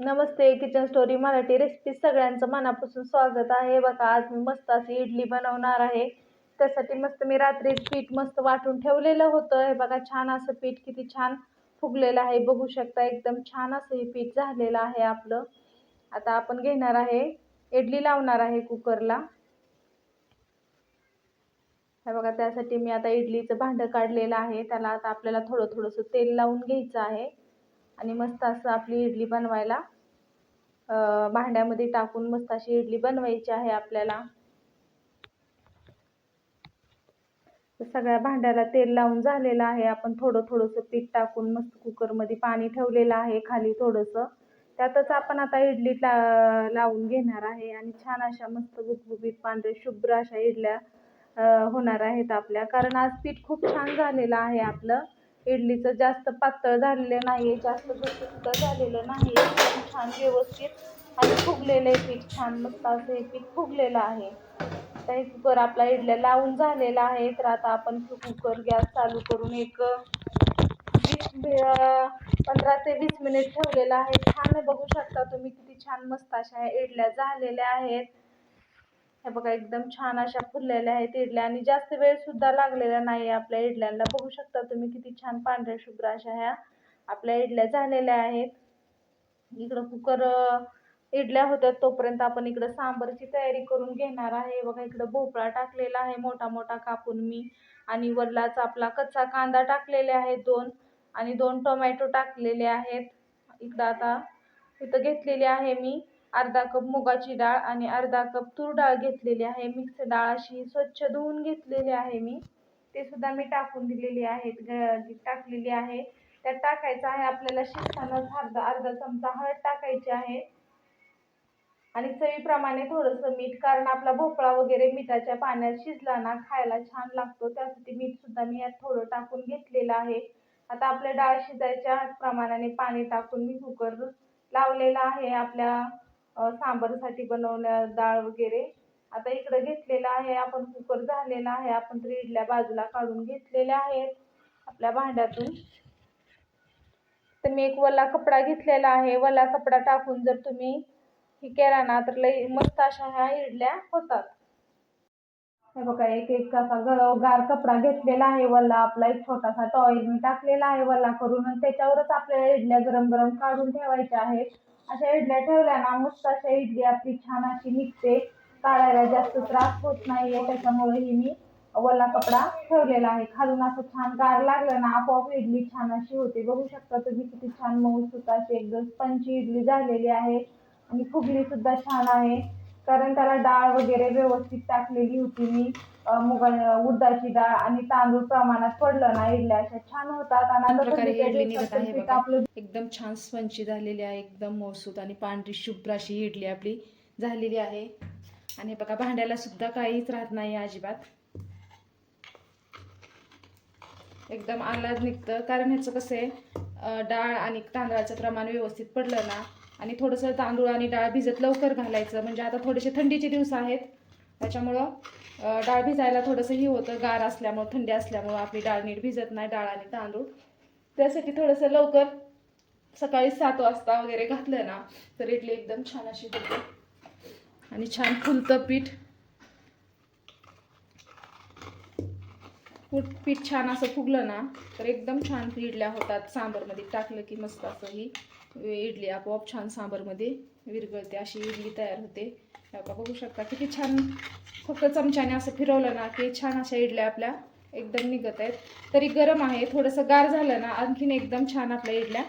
नमस्ते kitchen story Marathi recipe सगळ्यांचं मनापासून स्वागत आहे. बघा आज मी मस्त अशी इडली बनवणार आहे. त्यासाठी मस्त मी रात्री पीठ मस्त वाटून ठेवलेलं होतं. हे बघा छान असं पीठ किती छान फुगलेलं आहे. बघू शकता एकदम छान असं हे पीठ झालेलं आहे आपलं. आता आपण घेणार आहे इडली लावणार आहे कुकरला. हे बघा त्यासाठी मी आता इडलीचं भांडं काढलेलं आहे. त्याला आता आपल्याला थोडं थोडंसं तेल लावून घ्यायचं आहे. आणि मस्त असं आपली इडली बनवायला भांड्यामध्ये टाकून मस्त अशी इडली बनवायची आहे आपल्याला. सगळ्या भांड्याला तेल लावून झालेलं आहे. आपण थोडं थोडंसं पीठ टाकून मस्त कुकरमध्ये पाणी ठेवलेलं आहे खाली थोडंसं. त्यातच आपण आता इडली ला लावून घेणार आहे आणि छान अशा मस्त गुबगुबीत पांढरे शुभ्र अशा इडल्या होणार आहेत आपल्या. कारण आज पीठ खूप छान झालेलं आहे आपलं. इडलीचं जास्त पातळ झालेलं नाही आहे जास्त सुद्धा झालेलं नाही एकदम छान व्यवस्थित आणि फुगलेलं आहे पीठ छान मस्त असं हे पीठ फुगलेलं आहे. आता हे कुकर आपला इडल्या लावून झालेला आहे तर आता आपण कुकर गॅस चालू करून एक वीस पंधरा ते वीस मिनिट ठेवलेलं आहे. छान बघू शकता तुम्ही किती छान मस्त अशा इडल्या झालेल्या आहेत. हे बघा एकदम छान अशा फुललेल्या आहेत इडल्या आणि जास्त वेळ सुद्धा लागलेला नाही आपल्या इडल्यांना. बघू शकता तुम्ही किती छान पांढऱ्या शुभ्र अशा ह्या आपल्या इडल्या झालेल्या आहेत. इकडं कुकर इडल्या होत्या तोपर्यंत आपण इकडं सांबरची तयारी करून घेणार आहे. बघा इकडं भोपळा टाकलेला आहे मोठा मोठा कापून मी. आणि वरलाच आपला कच्चा कांदा टाकलेले आहेत दोन आणि दोन टोमॅटो टाकलेले आहेत. इकडं आता इथं घेतलेली आहे मी. अर्धा कप मुगाची डाळ आणि अर्धा कप तूर डाळ घेतलेली आहे. मिक्स डाळ अशी स्वच्छ धुवून घेतलेली आहे मी. ते सुद्धा मी टाकून दिलेली आहेत जी टाकलेली आहे. त्यात टाकायचं आहे आपल्याला शिजतानाच अर्धा अर्धा चमचा हळद टाकायची आहे. आणि चवीप्रमाणे थोडंसं मीठ कारण आपला भोपळा वगैरे मिठाच्या पाण्यात शिजला ना खायला छान लागतो. त्यासाठी मीठ सुद्धा मी यात थोडं टाकून घेतलेलं आहे. आता आपल्या डाळ शिजायच्या प्रमाणाने पाणी टाकून मी कुकर लावलेला आहे आपल्या सांबारसाठी बनवण्या डाळ वगैरे. आता इकडं घेतलेलं आहे आपण कुकर झालेला आहे आपण तर इडल्या बाजूला काढून घेतलेल्या आहेत आपल्या भांड्यातून. तर मी एक वल्ला कपडा घेतलेला आहे वल्ला कपडा टाकून जर तुम्ही हे केला ना तर लई मस्त अशा ह्या इडल्या होतात. हे बघा एक एक असा गार कपडा घेतलेला आहे वल्ला आपला एक छोटासा टॉवेल मी टाकलेला आहे वल्ला करून आणि त्याच्यावरच आपल्याला इडल्या गरम गरम काढून ठेवायच्या आहेत. अशा इडल्या ठेवल्या ना मस्त अशा इडली आपली छान अशी निघते. काढायला जास्त त्रास होत नाहीये त्याच्यामुळे ही मी वल्ला कपडा ठेवलेला आहे. खालून असं छान गार लागलं ना आपोआप इडली छान अशी होते. बघू शकता तुम्ही किती छान मऊसूत अशी एकदम स्पंची इडली झालेली आहे. आणि फुगली सुद्धा छान आहे. कारण त्याला डाळ वगैरे व्यवस्थित टाकलेली होती मी. मुगा उडदाची डाळ आणि तांदूळ प्रमाणात पडलं ना इडल्या अशा छान होतात. आणि. आपलं एकदम छान स्पंची झालेली आहे एकदम मौसूत आणि पांढरी शुभ्र अशी इडली आपली झालेली आहे. आणि हे बघा भांड्याला सुद्धा काहीच राहत नाही अजिबात. एकदम आल्हाद निघतं. कारण ह्याचं कसं आहे डाळ आणि तांदळाचं प्रमाण व्यवस्थित पडलं ना आणि थोडंसं तांदूळ आणि डाळ भिजत लवकर घालायचं. म्हणजे आता थोडेसे थंडीचे दिवस आहेत त्याच्यामुळं डाळ भिजायला थोडंसं हे होतं गार असल्यामुळं थंडी असल्यामुळं आपली डाळ नीट भिजत नाही डाळ आणि तांदूळ. त्यासाठी थोडंसं लवकर सकाळी सात वाजता वगैरे घातलं ना तर इडली एकदम छान अशी होते. आणि छान फुलतं पीठ. पीठ छान असं फुगलं ना तर एकदम छान इडल्या होतात. सांबरमध्ये टाकलं की मस्त असं ही इडली आपोआप छान सांबरमध्ये विरघळते अशी इडली तयार होते. हे बघा बघू शकता. किती छान फक्त चमच्याने असं फिरवलं ना की छान अशा इडल्या आपल्या एकदम निघत आहेत. तरी गरम आहे थोडंसं गार झालं ना आणखीन एकदम छान आपल्या इडल्या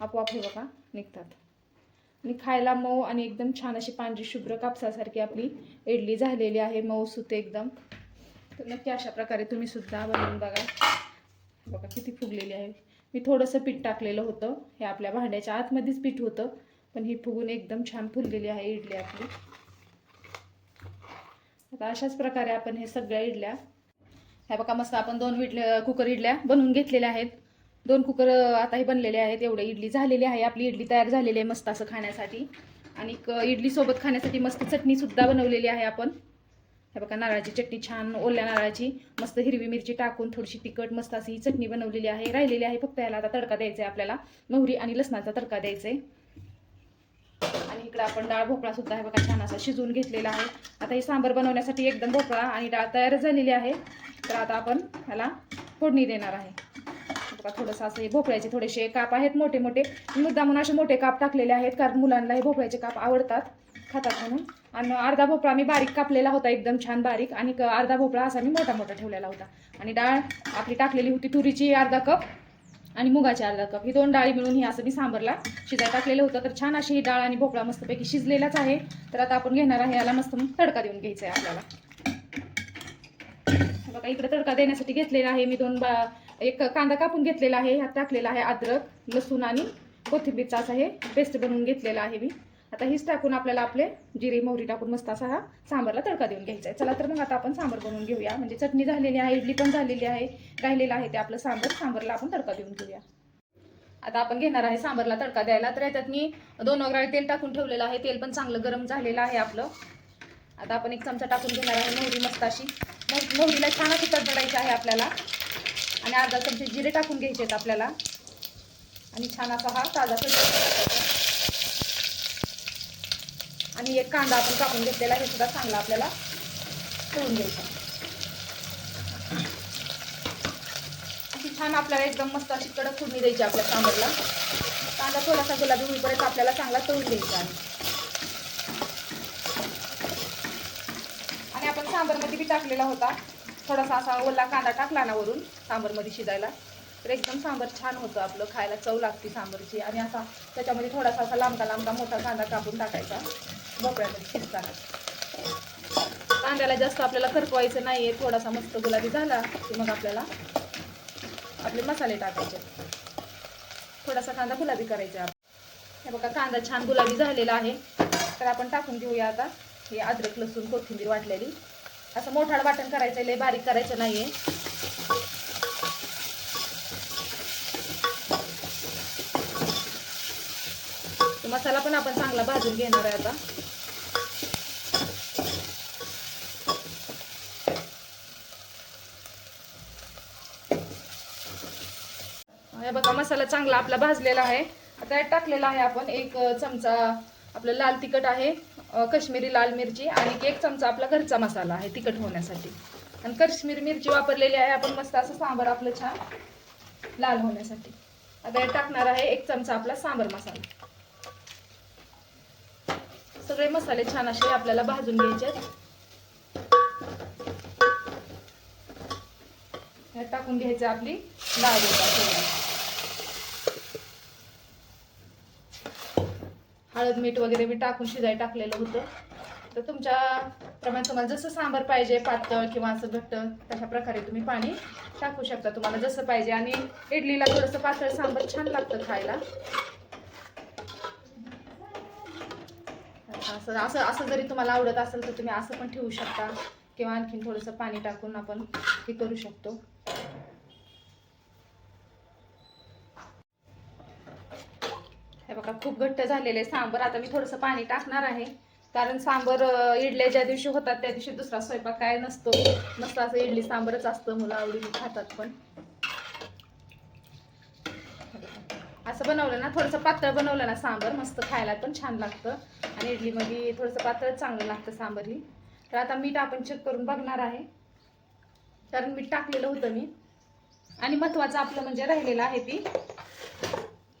आपोआप हे बघा निघतात. आणि खायला मऊ आणि एकदम छान अशी पांढरी शुभ्र कापसासारखी आपली इडली झालेली आहे. मऊ सुते एकदम. तर नक्की अशा प्रकारे तुम्ही सुद्धा बनवून बघा. बघा किती फुगलेली आहे. मी थोडंसं पीठ टाकलेलं होतं. हे आपल्या भांड्याच्या आतमध्येच पीठ होतं. पण ही फुगून एकदम छान फुललेली आहे इडली आपली. आता अशाच प्रकारे आपण हे सगळ्या इडल्या. ह्या बघा मस्त आपण दोन इडल्या कुकर इडल्या. बनवून घेतलेल्या आहेत. दोन कुकर आताही बनलेले आहेत. एवढे इडली झालेली आहे. आपली इडली तयार झालेली आहे मस्त असं खाण्यासाठी. आणि इडलीसोबत खाण्यासाठी मस्त चटणीसुद्धा बनवलेली आहे आपण. हे बघा नारळाची चटणी छान ओल्या नारळाची. मस्त हिरवी मिरची टाकून थोडीशी तिखट मस्त अशी ही चटणी बनवलेली आहे. राहिलेली आहे फक्त याला आता तडका द्यायचा आहे आपल्याला. मोहरी आणि लसणाचा तडका द्यायचा आहे. इकडं आपण डाळ भोपळा सुद्धा आहे बघा छान असा शिजवून घेतलेला आहे. आता ही सांबर बनवण्यासाठी एकदम भोपळा आणि डाळ तयार झालेली आहे. तर आता आपण ह्याला फोडणी देणार आहे. बघा थोडंसं असं हे भोपळ्याचे थोडेसे काप आहेत मोठे मोठे. मुद्दा म्हणून असे मोठे काप टाकलेले आहेत कारण मुलांना हे भोपळ्याचे काप आवडतात खातात म्हणून. आणि अर्धा भोपळा मी बारीक कापलेला होता एकदम छान बारीक. आणि क- अर्धा भोपळा असा मी मोठा मोठा ठेवलेला होता. आणि डाळ आपली टाकलेली होती तुरीची अर्धा कप. आणि मुगाची अर्धा कप. ही दोन डाळी मिळून ही असं मी सांबरला शिजाय टाकलेलं होतं. तर छान अशी ही डाळ आणि भोपळा मस्तपैकी शिजलेलाच आहे. तर आता आपण घेणार आहे याला मस्त तडका देऊन घ्यायचा आहे आपल्याला. बघा इकडे तडका देण्यासाठी घेतलेला आहे मी दोन बा एक कांदा कापून घेतलेला आहे. ह्यात टाकलेला आहे अद्रक लसूण आणि कोथिंबीरचा आहे. हे पेस्ट बनवून घेतलेला आहे मी. आता हीच टाकून आपल्याला आपले जिरे मोहरी टाकून मस्त असा हा सांबारला तडका देऊन घ्यायचा आहे. चला तर मग आता आपण सांबार बनवून घेऊया. म्हणजे चटणी झालेली आहे इडली पण झालेली आहे राहिलेलं आहे ते आपलं सांबार. सांबारला आपण तडका देऊन घेऊया. आता आपण घेणार आहे सांबारला तडका द्यायला. तर याच्यात मी दोन वगैरे तेल टाकून ठेवलेलं आहे. तेल पण चांगलं गरम झालेलं आहे आपलं. आता आपण एक चमचा टाकून घेणार आहे मोहरी मस्त अशी. मग मोहरीला छान अशी तडतडायची आहे आपल्याला. आणि अर्धा चमचे जिरे टाकून घ्यायचे आहेत आपल्याला. आणि छान असा हा ताजा आणि एक कांदा आपण कापून घेतलेला हे सुद्धा चांगला आपल्याला तळून घ्यायचा. अशी छान आपल्याला एकदम मस्त अशी कडक फोडणी द्यायची आपल्या सांबरला कांदा थोडासा गुलाबी होईपर्यंत आपल्याला चांगला तळून द्यायचा आणि आपण सांबरमध्ये बी टाकलेला होता. थोडासा असा ओला कांदा टाकला ना वरून सांबरमध्ये शिजायला. तर एकदम सांबर छान होतं आपलं खायला चव लागते सांबरची. आणि असा त्याच्यामध्ये थोडासा असा लांबका लांबका मोठा कांदा कापून टाकायचा. भोपळ्यामध्ये शिजताना. कांद्याला जास्त आपल्याला करपवायचं नाही आहे थोडासा मस्त गुलाबी झाला की मग आपल्याला आपले मसाले टाकायचे. थोडासा कांदा गुलाबी करायचा. हे बघा कांदा छान गुलाबी झालेला आहे. तर आपण टाकून घेऊया आता हे अद्रक लसूण कोथिंबीर वाटलेली. असं मोठाड वाटण करायचं लय बारीक करायचं नाही आहे मसाला पण आपण चांगला भाजून घेणार आहे आता. हे बघा मसाला चांगला आपला भाजलेला आहे. आता यात टाकलेला आहे आपण एक चमचा आपलं लाल तिखट आहे कश्मीरी लाल मिरची आणि एक चमचा आपला घरचा मसाला आहे तिखट होण्यासाठी. आणि कश्मीरी मिरची वापरलेली आहे आपण मस्त असं सांबर आपलं छान लाल होण्यासाठी. आता यात टाकणार आहे एक चमचा आपला सांबर मसाला. सगळे मसाले छान असे आपल्याला भाजून घ्यायचे आहेत. टाकून घ्यायचं आपली डाळ हळद मीठ वगैरे मी टाकून शिजाय टाकलेलं होतं. तर तुमच्या प्रमाणे तुम्हाला जसं सांबार पाहिजे पातळ किंवा असं घट्ट तशा प्रकारे तुम्ही पाणी टाकू शकता. तुम्हाला जसं पाहिजे. आणि इडलीला थोडंसं पातळ सांबार छान लागतं खायला. असं असं असं जरी तुम्हाला आवडत असेल तर तुम्ही असं पण ठेवू शकता. किंवा आणखीन थोडंसं पाणी टाकून आपण हे करू शकतो. हे बघा खूप घट्ट झालेले सांबर. आता मी थोडंसं पाणी टाकणार आहे. कारण सांबर इडल्या ज्या दिवशी होतात त्या दिवशी दुसरा स्वयंपाक काय नसतो. मस्त असं इडली सांबरच असतं मुलं आवडीने खातात पण. असं बनवलं ना थोडंसं पातळ बनवलं ना सांबर मस्त खायला पण छान लागतं. आणि इडलीमध्ये थोडंसं पातळ चांगलं लागतं सांबर ही तर आता मीठ आपण चेक करून बघणार आहे. कारण मीठ टाकलेलं होतं मी. आणि महत्त्वाचं आपलं म्हणजे राहिलेलं आहे ती.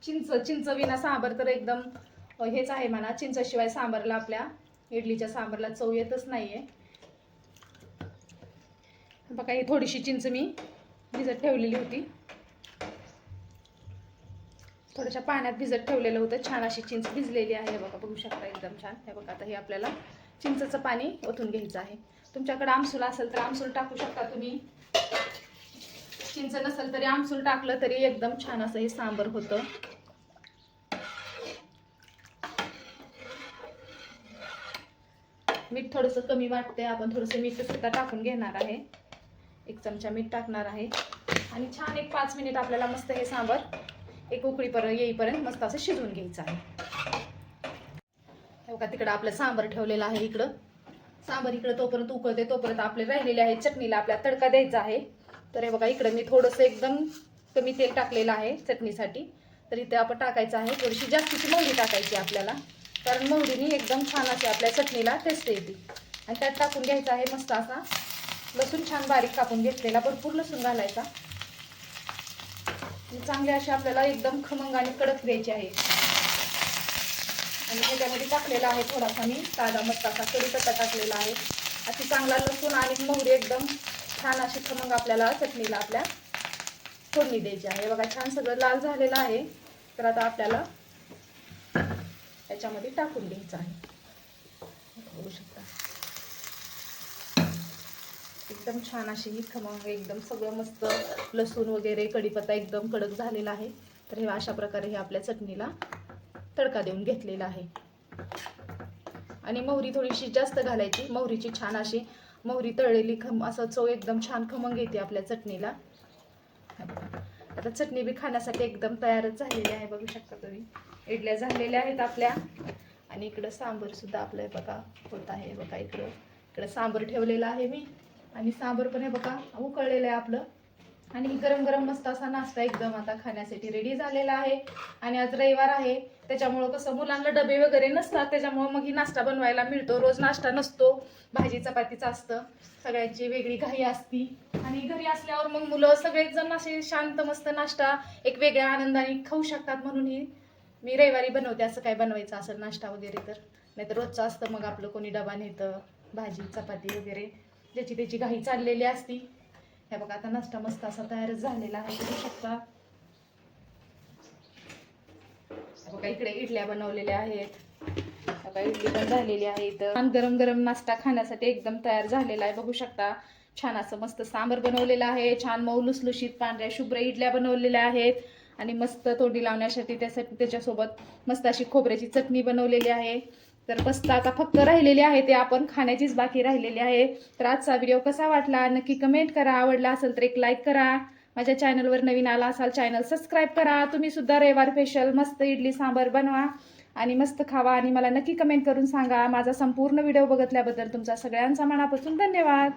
चिंच चिंच विना सांबर तर एकदम हेच आहे म्हणा. चिंचाशिवाय सांबारला आपल्या इडलीच्या सांबारला चव येतच नाहीये. बघा ही थोडीशी चिंच मी भिजत ठेवलेली होती. थोड्याशा पाण्यात भिजत ठेवलेलं होतं. छान अशी चिंच भिजलेली आहे. बघा बघू शकता एकदम छान. हे बघा आता हे आपल्याला चिंचचं पाणी ओतून घ्यायचं आहे. तुमच्याकडे आमसूल असेल तर आमसूल टाकू शकता तुम्ही. चिंच नसेल तरी आमसूल टाकलं तरी एकदम छान असं हे सांबर होतं. मीठ थोडंसं कमी वाटते आपण थोडंसं मीठ सुद्धा टाकून घेणार आहे. एक चमचा मीठ टाकणार आहे. आणि छान एक पाच मिनिट आपल्याला मस्त हे सांबर एक उकळीपर्यंत येईपर्यंत मस्त असं शिजवून घ्यायचं आहे. हे बघा तिकडं आपलं सांबर ठेवलेलं आहे इकडं. सांबर इकडं तोपर्यंत उकळते तोपर्यंत आपले राहिलेले आहे चटणीला आपल्या तडका द्यायचा आहे. तर हे बघा इकडं मी थोडंसं एकदम कमी तेल टाकलेलं आहे चटणीसाठी. तर इथे आपण टाकायचं आहे थोडीशी जास्तीची मोहरी टाकायची आपल्याला. कारण मोहरीनी एकदम छान अशी आपल्या चटणीला टेस्ट येते. आणि त्यात टाकून घ्यायचा आहे मस्त असा लसूण छान बारीक कापून घेतलेला भरपूर लसूण घालायचा. चांगले असे आपल्याला एकदम खमंग आणि कडक द्यायचे आहे आणि त्याच्यामध्ये टाकलेला आहे थोडासा मी ताजा मस्ताचा कडीपत्ता टाकलेला आहे. अशी चांगला लसूण आणि मोहरी एकदम छान अशी खमंग आपल्याला चटणीला आपल्या फोडणी द्यायची आहे. बघा छान सगळं लाल झालेलं आहे. तर आता आपल्याला त्याच्यामध्ये टाकून घ्यायचं आहे. बघू शकता? एकदम छान अशी ही खमंग एकदम सगळं मस्त लसूण वगैरे कढीपत्ता एकदम कडक झालेला आहे. तर हे अशा प्रकारे हे आपल्या चटणीला तडका देऊन घेतलेला आहे. आणि मोहरी थोडीशी जास्त घालायची. मोहरीची छान अशी मोहरी तळलेली खम असं चव एकदम छान खमंग येते आपल्या चटणीला. आता चटणी बी खाण्यासाठी एकदम तयारच झालेली आहे बघू शकता तुम्ही. इडल्या झालेल्या आहेत आपल्या. आणि इकडं सांबर सुद्धा आपलं बघा होत आहे बघा इकडं. इकडं सांबर ठेवलेलं आहे मी. आणि सांबर पण हे बघा उकळलेलं आहे आपलं. आणि गरम गरम मस्त असा नाश्ता एकदम आता खाण्यासाठी रेडी झालेला आहे. आणि आज रविवार आहे त्याच्यामुळं कसं मुलांना डबे वगैरे नसतात त्याच्यामुळं मग ही नाश्ता बनवायला मिळतो. रोज नाश्ता नसतो भाजी चपातीचं असतं सगळ्यांची वेगळी घाई असती. आणि घरी असल्यावर मग मुलं सगळेच जण असे शांत मस्त नाश्ता एक वेगळ्या आनंदाने खाऊ शकतात म्हणून ही मी रविवारी बनवते असं काय बनवायचं असेल नाश्ता वगैरे तर. नाहीतर रोजचं असतं मग आपलं कोणी डबा नेतं भाजी चपाती वगैरे. ज्याची त्याची घाई चाललेली असती. हे बघा आता नाश्ता मस्त असा तयार झालेला आहे. बघू शकता. बघा इकडे इडल्या बनवलेल्या आहेत. बघा इडली पण झालेली आहे इथं. गरम गरम नाश्ता खाण्यासाठी एकदम तयार झालेला आहे. बघू शकता. छान असं मस्त सांबर बनवलेलं आहे. छान मऊ लुसलुशीत पांढऱ्या शुभ्र इडल्या बनवलेल्या आहेत. आणि मस्त तोंडी लावण्यासाठी त्यासाठी त्याच्यासोबत मस्त अशी खोबऱ्याची चटणी बनवलेली आहे. तर बसता आता फक्त राहिलेली आहे ते आपण खाण्याचीच बाकी राहिलेली आहे. तर आजचा व्हिडिओ कसा वाटला? नक्की कमेंट करा. आवडला असेल तर एक लाईक करा. माझ्या चॅनलवर नवीन आला असाल चॅनल सबस्क्राईब करा. तुम्ही सुद्धा रविवार स्पेशल मस्त इडली सांबर बनवा आणि मस्त खावा आणि मला नक्की कमेंट करून सांगा. माझा संपूर्ण व्हिडिओ बघितल्याबद्दल तुमचा सगळ्यांचा मनापासून धन्यवाद.